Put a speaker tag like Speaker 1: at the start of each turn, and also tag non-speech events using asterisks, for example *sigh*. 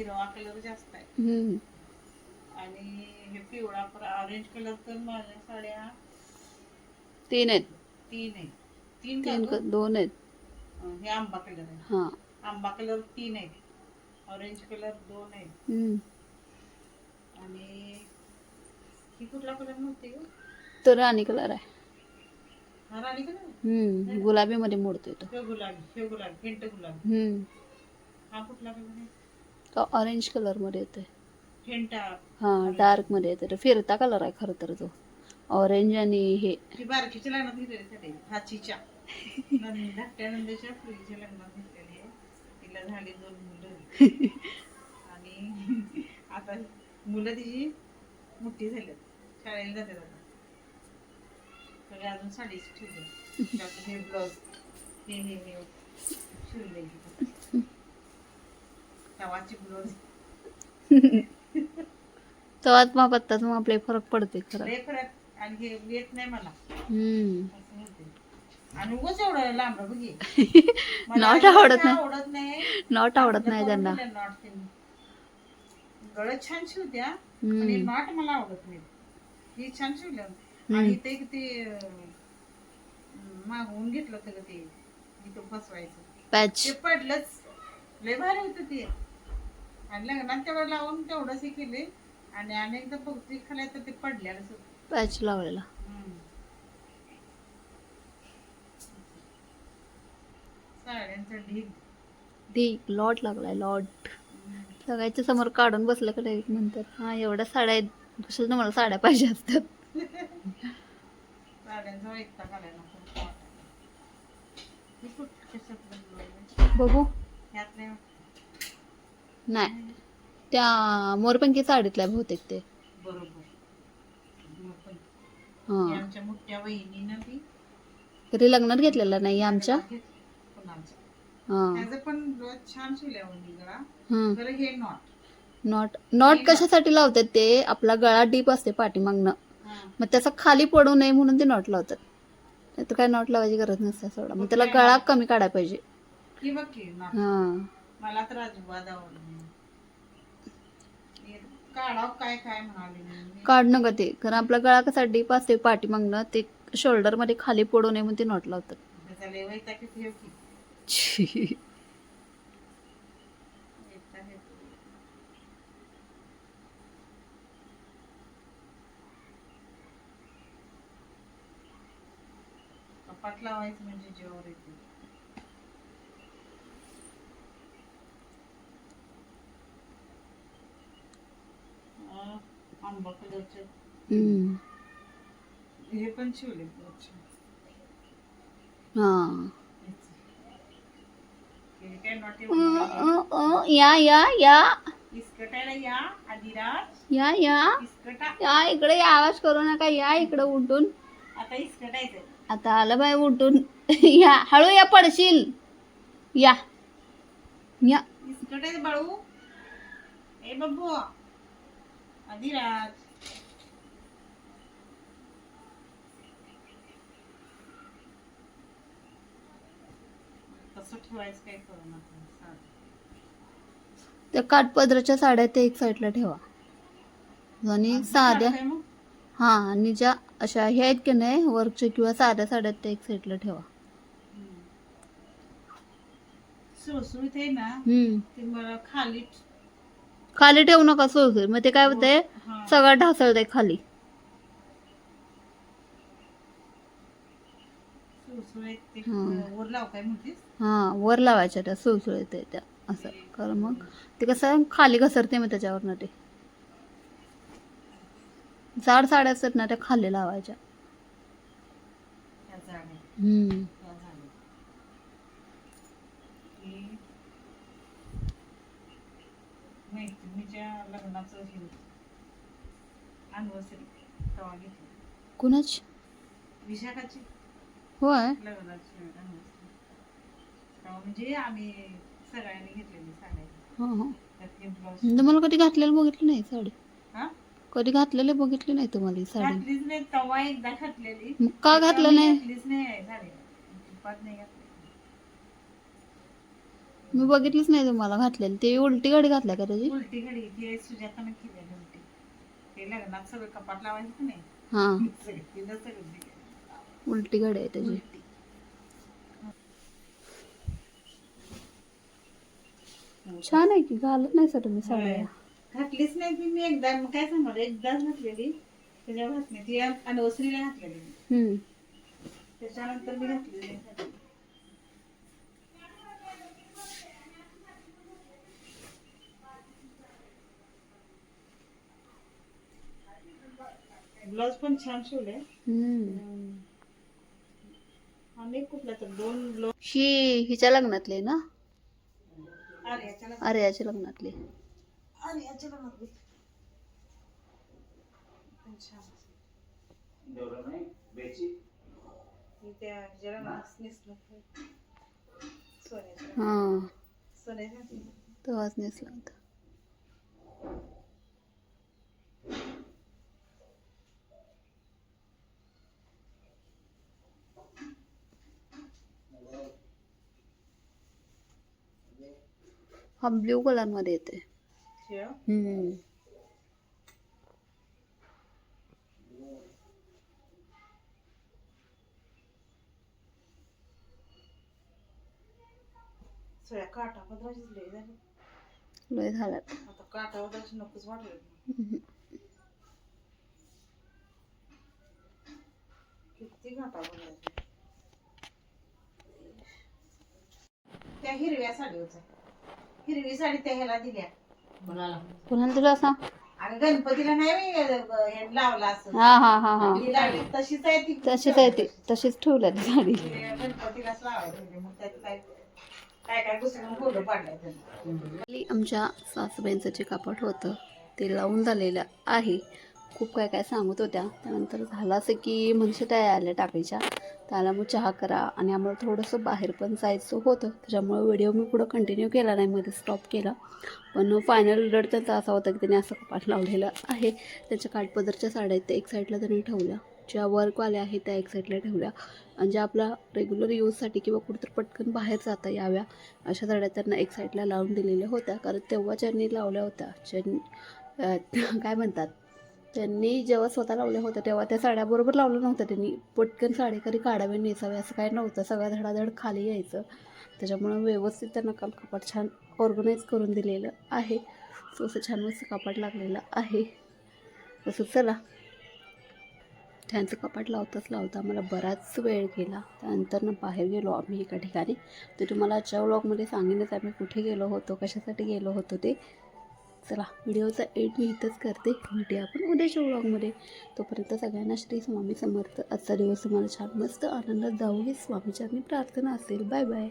Speaker 1: हिरवा कलर जास्त आहे.
Speaker 2: हम्म.
Speaker 1: आणि हे पिवळा ऑरेंज कलर तर माझ्या साड्या
Speaker 2: तीन आहेत.
Speaker 1: तीन आहे तीन का
Speaker 2: तीन
Speaker 1: ग?
Speaker 2: दोन? आहेत.
Speaker 1: अं, हे आंबा कलर आहे.
Speaker 2: हा.
Speaker 1: आंबा कलर तीन आहेत. ऑरेंज कलर दोन आहेत.
Speaker 2: हम्म.
Speaker 1: आणि ही कुठला कलर नव्हती ग?
Speaker 2: तो राणी कलर आहे.
Speaker 1: हा राणी कलर
Speaker 2: हम्म. गुलाबी मध्ये मोडतोय तो.
Speaker 1: हे गुलाबी हे गुलाबी गुलाबी.
Speaker 2: हम्म.
Speaker 1: हा कुठला कलर आहे?
Speaker 2: तो ऑरेंज कलरमध्ये येतोय.
Speaker 1: फेंटा
Speaker 2: हा डार्कमध्ये येतोय. तो फिरता कलर आहे खरं तर तो. ऑरेंज आणि हे.
Speaker 1: बारकीच्या लग्नात घेतलेली हाचीच्या. लग्नात आहे. तिला झाली दोन मुलं. आणि आता मुलं तिची मोठी झाली. शाळेला जाते आता. अजून साडीच ठेवले. हे ब्लाऊज हे हे हे शिवले तवाची ब्लाऊज *laughs*
Speaker 2: तेव्हाच मग आपले फरक पडते खरं.
Speaker 1: फरक. आणि हे येत नाही मला. आणि उगाच एवढं लांब बघी
Speaker 2: नॉट *laughs* आवडत नाही
Speaker 1: आवडत नाही.
Speaker 2: नॉट आवडत नाही त्यांना.
Speaker 1: नॉट गळ छान शिवत्या. आणि नॉट मला आवडत नाही. ही छान शिवल्या आणि ते ते मागवून घेतलं होतं ते इथं फसवायचं.
Speaker 2: पॅच
Speaker 1: ते पडलंच. लय भारी होतं ते. आणि लग्नात तेवढं लावून तेवढंच हे केले आणि अनेकदा बघते खाली तर ते होतं
Speaker 2: पॅच लावलेला
Speaker 1: हम्म. साड्यांचा ढीग
Speaker 2: ढीक लॉट लागलाय लॉट सगळ्याच्या समोर काढून बसलं का डायरेक्ट म्हणतात हा एवढ्या साड्या आहेत कशाला तुम्हाला साड्या पाहिजे असतात
Speaker 1: साड्यांचा वैताग आलाय नको वाटायला. हे कुठं कशात बनवलंय?
Speaker 2: बघू
Speaker 1: ह्यात नाही वाटत.
Speaker 2: नाही. त्या मोरपंकी साडीतल्या बहुतेक ते.
Speaker 1: बरोबर. मग पण
Speaker 2: हा
Speaker 1: ती आमच्या मोठ्या वहिनीनं ती
Speaker 2: तरी लग्नात घेतलेला नाही आमच्या? हा.
Speaker 1: त्याचं पण छान शिवल्या गळा. खरं हे नॉट.
Speaker 2: नॉट. नॉट कशासाठी लावतात ते? आपला गळा डीप असते पाठीमागनं. मग त्याचा खाली पडू नये म्हणून ते नॉट लावतात. नाही तर काय नॉट लावायची गरज नसते सोडा. मग त्याला गळा कमी काढायला पाहिजे.
Speaker 1: ही बघ की नॉट.
Speaker 2: हा.
Speaker 1: मला तर अजिबात आवडलं नाही. हे काढाव काय काय म्हणाले मी.
Speaker 2: काढ नका ते. कारण आपला गळा कसा डीप असते पाठीमागनं ते शोल्डरमध्ये खाली पडू नये म्हणून ते नॉट लावतात.
Speaker 1: की. कपाट लावायचं म्हणजे जेवर येते अं, आंबा कलरचे.
Speaker 2: हम्म.
Speaker 1: हे पण शिवले अच्छा.
Speaker 2: हा.
Speaker 1: हे काय नॉट
Speaker 2: या या या.
Speaker 1: इस्कटायला या आदिराज.
Speaker 2: या या.
Speaker 1: इस्कटा.
Speaker 2: या इकडे या, आवाज करू नका. या इकडे उठून.
Speaker 1: आता
Speaker 2: आलं बाय उठून. *laughs* या. हळू या पडशील. या. या.
Speaker 1: इस्कटायचं बाळू. ए बब्बू. आदिराज कसं ठेवायचं काय करू नका
Speaker 2: त्या काठपदराच्या साड्या ते एक साईडला ठेवा. आणि साध्या हा आणि ज्या अशा ह्या आहेत की नाही वर्कच्या किंवा साध्या साड्या त्या एक साईडला ठेवा.
Speaker 1: सुळसुळीत आहे ना
Speaker 2: हम्म.
Speaker 1: ते मला खाली
Speaker 2: खाली ठेवू नका सोळसुळ मग ते काय होतंय?
Speaker 1: हा.
Speaker 2: सगळं ढासळतंय खाली. हं.
Speaker 1: वर लाव काय म्हणतेस?
Speaker 2: हा वर लावायच्या त्या सुळसुळीत आहे त्या असं. कर मग. ते कसं खाली घसरते मग त्याच्यावरनं ते. जाड साड्या असतात ना त्या खाली लावायच्या.
Speaker 1: त्या जाण्या
Speaker 2: हम्म
Speaker 1: त्या झाल्या की मैत्रिणीच्या लग्नाचं हे अनिव्हर्सरी तेव्हा घेतली.
Speaker 2: कुणाच?
Speaker 1: विशाखाची.
Speaker 2: होय?
Speaker 1: लग्नाची anniversary. तेव्हा म्हणजे आम्ही सगळ्यांनी घेतलेली साड्या.
Speaker 2: हा हा.
Speaker 1: त्यात हे ब्लाऊज
Speaker 2: तुम्हाला कधी घातलेलं बघितलं नाही साडी?
Speaker 1: हा?
Speaker 2: कधी घातलेले बघितली नाही तुम्हाला ही साडी?
Speaker 1: घातलीच नाही तेव्हा एकदा घातलेली.
Speaker 2: मग का घातलं नाही?
Speaker 1: घातलीच नाही साडी. अजिबात नाही घातली.
Speaker 2: मी बघितलीच नाही तुम्हाला घातलेली. ते उलटी गाडी घातल्या का त्याची?
Speaker 1: उलटी घडी ती सुजातानं केलेली उलटी. ते लग्नात सगळं कपाट लावायचं की नाही?
Speaker 2: हा.
Speaker 1: सगळं तिनं सगळं दिलं.
Speaker 2: उलटी गाडी आहे त्याची.
Speaker 1: उलटी.
Speaker 2: छान आहे की घालत नाही सर तुम्ही साड्या
Speaker 1: घातलीच नाही ती मी एकदा मग काय सांगणार एकदाच घातलेली. त्याच्या घातली. ती अनवसरीला घातलेली.
Speaker 2: हम्म.
Speaker 1: त्याच्यानंतर मी घातलेली. नाही. ब्लाऊज पण छान शिवले
Speaker 2: हम्म.
Speaker 1: आणि कुठला तर दोन ब्लाऊज
Speaker 2: ही हिच्या लग्नातली ना?
Speaker 1: अरे
Speaker 2: याच्या लग्नातली.
Speaker 1: अरे होतं. सोन्याचं
Speaker 2: हा.
Speaker 1: सोन्याचं
Speaker 2: तेव्हाच नेसला होता हा ब्ल्यू कलरमध्ये येते हम्म.
Speaker 1: काटा पदराचीच लय झाली.
Speaker 2: लय झालं
Speaker 1: आता काटा पदराची नकोच वाटलं. किती काटा पदराची? त्या हिरव्या साडीवरचा हिरवी साडी त्या ह्याला दिल्या.
Speaker 2: पुन्हा तुला सांग
Speaker 1: आणि गणपतीला नाही मी, अ, हे लावला असं.
Speaker 2: हा हा हा हा.
Speaker 1: ती लावली तशीच आहे ती.
Speaker 2: तशीच आहे ती. तशीच ठेवल्या ती साडी
Speaker 1: गणपतीलाच लावायची मग त्यात काय काय काय घुसळून फोटो पाडलाय त्यांनी.
Speaker 2: खाली आमच्या सासूबाईंचं जे कापड होतं ते लावून झालेलं आहे. खूप काय काय सांगत होत्या. त्यानंतर झालं असं की मनसे त्या आल्या टाकायच्या. त्याला मग चहा करा आणि आम्हाला थोडंसं बाहेर पण जायचं होतं. त्याच्यामुळे व्हिडिओ मी पुढं कंटिन्यू केला नाही मध्ये स्टॉप केला. पण फायनल रिझल्ट त्यांचा असा होता की त्यांनी असं कपाट लावलेलं आहे. त्याच्या काठपदरच्या साड्या आहेत त्या एक साईडला त्यांनी ठेवल्या. ज्या वर्कवाल्या आहेत त्या एक साईडला ठेवल्या. आणि ज्या आपल्या रेग्युलर यूजसाठी किंवा कुठंतरी पटकन बाहेर जाता याव्या अशा साड्या त्यांना एक साईडला लावून दिलेल्या होत्या. कारण तेव्हा ज्यांनी लावल्या होत्या ज्यांनी *laughs* काय म्हणतात? त्यांनी जेव्हा स्वतः लावल्या होत्या तेव्हा त्या साड्या बरोबर लावलं नव्हतं त्यांनी पटकन साडी कधी काढावी नेसावी असं काही नव्हतं. सगळा धडाधड खाली यायचं. त्याच्यामुळं व्यवस्थित त्यांना काल कपाट छान ऑर्गनाईज करून दिलेलं आहे. सो असं छान मस्त कपाट लागलेलं आहे. तसं चला. त्यांचं कपाट लावताच लावता आम्हाला बराच वेळ गेला. त्यानंतर ना बाहेर गेलो आम्ही एका ठिकाणी. ते तुम्हाला आजच्या व्लॉगमध्ये सांगेनच आम्ही कुठे गेलो होतो कशासाठी गेलो होतो ते. चला व्हिडिओचा एड मी इथंच करते. भेटूया आपण उद्याच्या व्लॉगमध्ये तोपर्यंत सगळ्यांना श्री स्वामी समर्थ. आजचा दिवस तुम्हाला छान मस्त आनंदात जाऊ ही स्वामीच्या प्रार्थना असेल. Bye bye